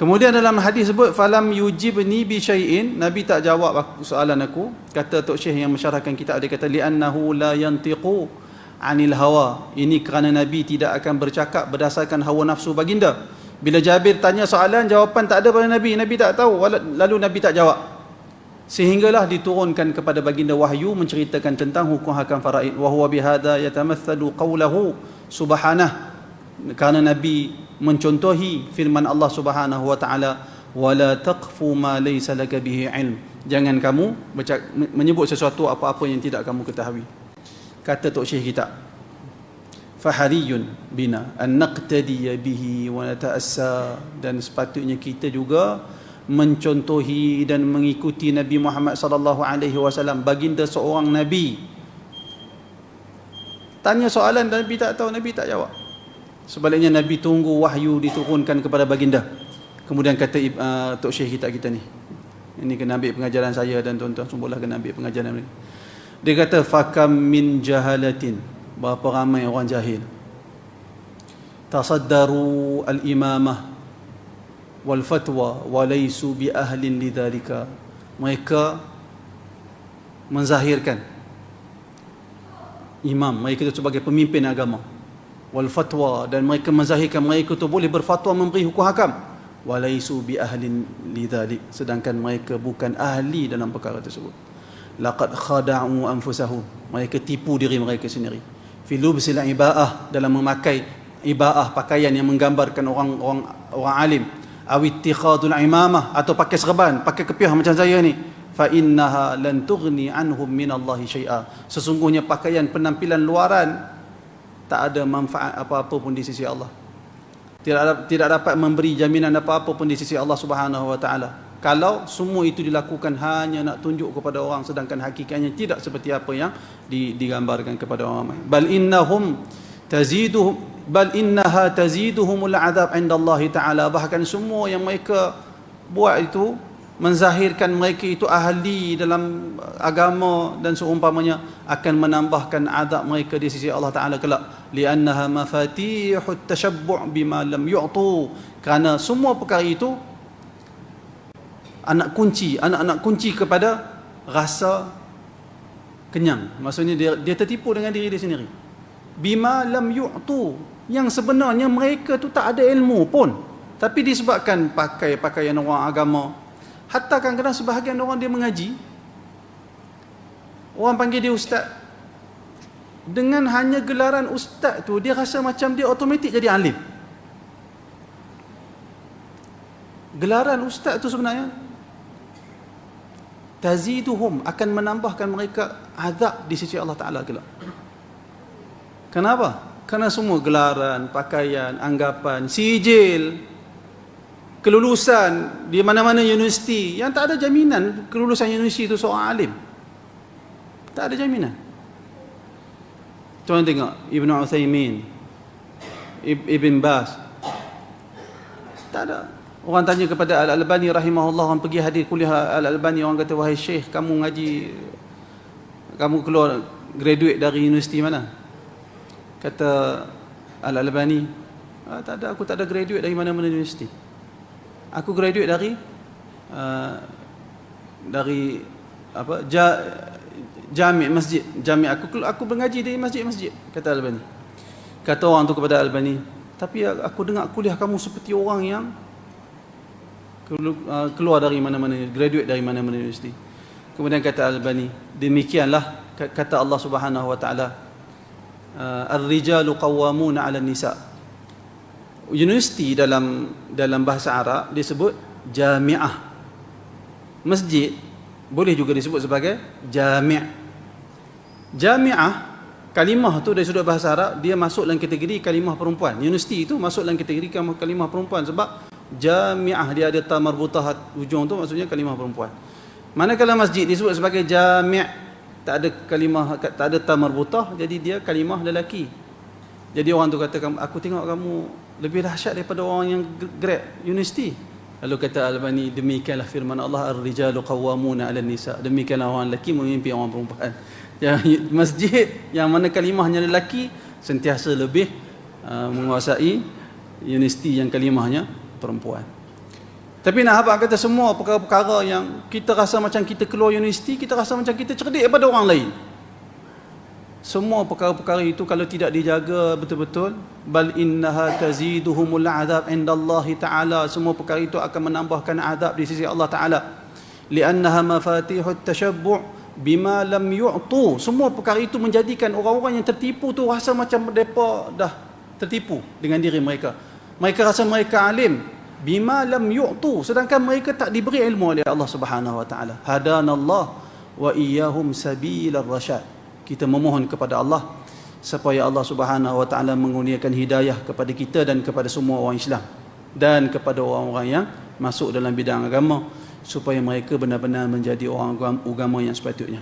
Kemudian dalam hadis sebut falam yujibni bi syai'in. Nabi tak jawab soalan aku. Kata Tok Syekh yang mensyarahkan kitab dia kata li'annahu la yantiqu anil hawa. Ini kerana Nabi tidak akan bercakap berdasarkan hawa nafsu baginda. Bila Jabir tanya soalan jawapan tak ada pada Nabi. Nabi tak tahu. Lalu Nabi tak jawab. Sehinggalah diturunkan kepada baginda wahyu menceritakan tentang hukum hakam faraid. Wa huwa bihadha yatamathalu qawluhu subhanah kerana Nabi mencontohi firman Allah Subhanahu wa taala wala taqfu ma laysa laka bihi ilm. Jangan kamu menyebut sesuatu apa-apa yang tidak kamu ketahui. Kata tok syekh kita fahariyun bina an naqtadi bihi wa nata'assa. Dan sepatutnya kita juga mencontohi dan mengikuti Nabi Muhammad sallallahu alaihi wasallam baginda seorang nabi. Tanya soalan dan Nabi tak tahu Nabi tak jawab Sebaliknya Nabi tunggu wahyu diturunkan kepada baginda. Kemudian kata uh, Tok Syekh kita kita ni. Ini kena ambil pengajaran saya dan tuan-tuan semualah kena ambil pengajaran ini. Dia kata fakam min jahalatin. Berapa ramai orang jahil. Tasaddaru al-imamah wal fatwa wa laysu bi ahlin lidzalika. Mereka menzahirkan imam mereka itu sebagai pemimpin agama wal fatwa dan mereka menzahirkan mereka itu boleh berfatwa memberi hukum hakam. Walaisu bi ahlin lidzalik sedangkan mereka bukan ahli dalam perkara tersebut. Laqad khada'u anfusahum mereka tipu diri mereka sendiri. Fi lubsil ibaah dalam memakai ibaah pakaian yang menggambarkan orang orang orang alim. Aw ittikhadul imamah atau pakai serban pakai kepiah macam saya ni. Fa innaha lan tughni anhum min Allah syai'a. Sesungguhnya pakaian penampilan luaran tak ada manfaat apa-apa pun di sisi Allah. Tidak tidak dapat memberi jaminan apa-apa pun di sisi Allah Subhanahu wa taala. Kalau semua itu dilakukan hanya nak tunjuk kepada orang sedangkan hakikatnya tidak seperti apa yang digambarkan kepada orang ramai. Bal innahum taziduhum bal innaha taziduhumul adab inda Allah taala bahkan semua yang mereka buat itu menzahirkan mereka itu ahli dalam agama dan seumpamanya akan menambahkan adab mereka di sisi Allah Taala kelak. Li'annaha mafatihut tashabbu' bima lam yu'tu. Kerana semua perkara itu anak kunci anak-anak kunci kepada rasa kenyang. Maksudnya dia dia tertipu dengan diri dia sendiri. Bima lam yu'tu. Yang sebenarnya mereka tu tak ada ilmu pun. Tapi disebabkan pakai pakaian orang agama Hatta kadang-kadang sebahagian orang dia mengaji. Orang panggil dia ustaz. Dengan hanya gelaran ustaz tu Dia rasa macam dia otomatik jadi alim. Gelaran ustaz tu sebenarnya Taziduhum akan menambahkan mereka azab di sisi Allah Ta'ala kelak. Kenapa? Kerana semua gelaran, pakaian, anggapan, sijil kelulusan di mana-mana universiti. Yang tak ada jaminan kelulusan universiti itu seorang alim. Tak ada jaminan. Tuan tengok Ibn Uthaymin Ibn Bas. Tak ada. Orang tanya kepada Al-Albani rahimahullah orang pergi hadir kuliah Al-Albani orang kata wahai syekh kamu ngaji kamu keluar graduate dari universiti mana? Kata Al-Albani ah, tak ada. Aku tak ada graduate dari mana-mana universiti aku graduate dari uh, dari apa ja, jami masjid jami aku aku mengaji di masjid-masjid kata Albani. Kata orang tu kepada Albani tapi aku dengar kuliah kamu seperti orang yang uh, keluar dari mana-mana graduate dari mana-mana universiti. Kemudian kata Albani demikianlah kata Allah Subhanahu wa taala uh, ar-rijalu qawwamuna 'ala nisa universiti dalam dalam bahasa Arab disebut jamiah. Masjid boleh juga disebut sebagai jami'. Jamiah kalimah tu dari sudut bahasa Arab dia masuk dalam kategori kalimah perempuan. Universiti itu masuk dalam kategori kalimah perempuan sebab jamiah dia ada ta marbutah hujung tu maksudnya kalimah perempuan. Manakala masjid disebut sebagai jami' tak ada kalimah tak ada ta marbutah jadi dia kalimah lelaki. Jadi orang tu kata aku tengok kamu lebih dahsyat daripada orang yang grad universiti. Lalu kata Al-Bani, demikianlah firman Allah ar-rijalu qawwamuna 'ala nisa. Demikianlah orang lelaki memimpin orang perempuan. Yang masjid yang mana kalimahnya lelaki sentiasa lebih uh, menguasai universiti yang kalimahnya perempuan. Tapi nak habaq kata semua perkara-perkara yang kita rasa macam kita keluar universiti, kita rasa macam kita cerdik daripada orang lain. Semua perkara-perkara itu kalau tidak dijaga betul-betul, bal innaha taziduhumul azab indallahi ta'ala. Semua perkara itu akan menambahkan azab di sisi Allah Ta'ala. Liannaha mafatihut tashabbu' bima lam yu'tu. Semua perkara itu menjadikan orang-orang yang tertipu tu rasa macam mereka dah tertipu dengan diri mereka. Mereka rasa mereka alim, bima lam yu'tu sedangkan mereka tak diberi ilmu oleh Allah Subhanahu wa taala hadanallah wa iyyahum sabilar rasyad kita memohon kepada Allah supaya Allah Subhanahu wa taala mengurniakan hidayah kepada kita dan kepada semua orang Islam dan kepada orang-orang yang masuk dalam bidang agama supaya mereka benar-benar menjadi orang agama yang sepatutnya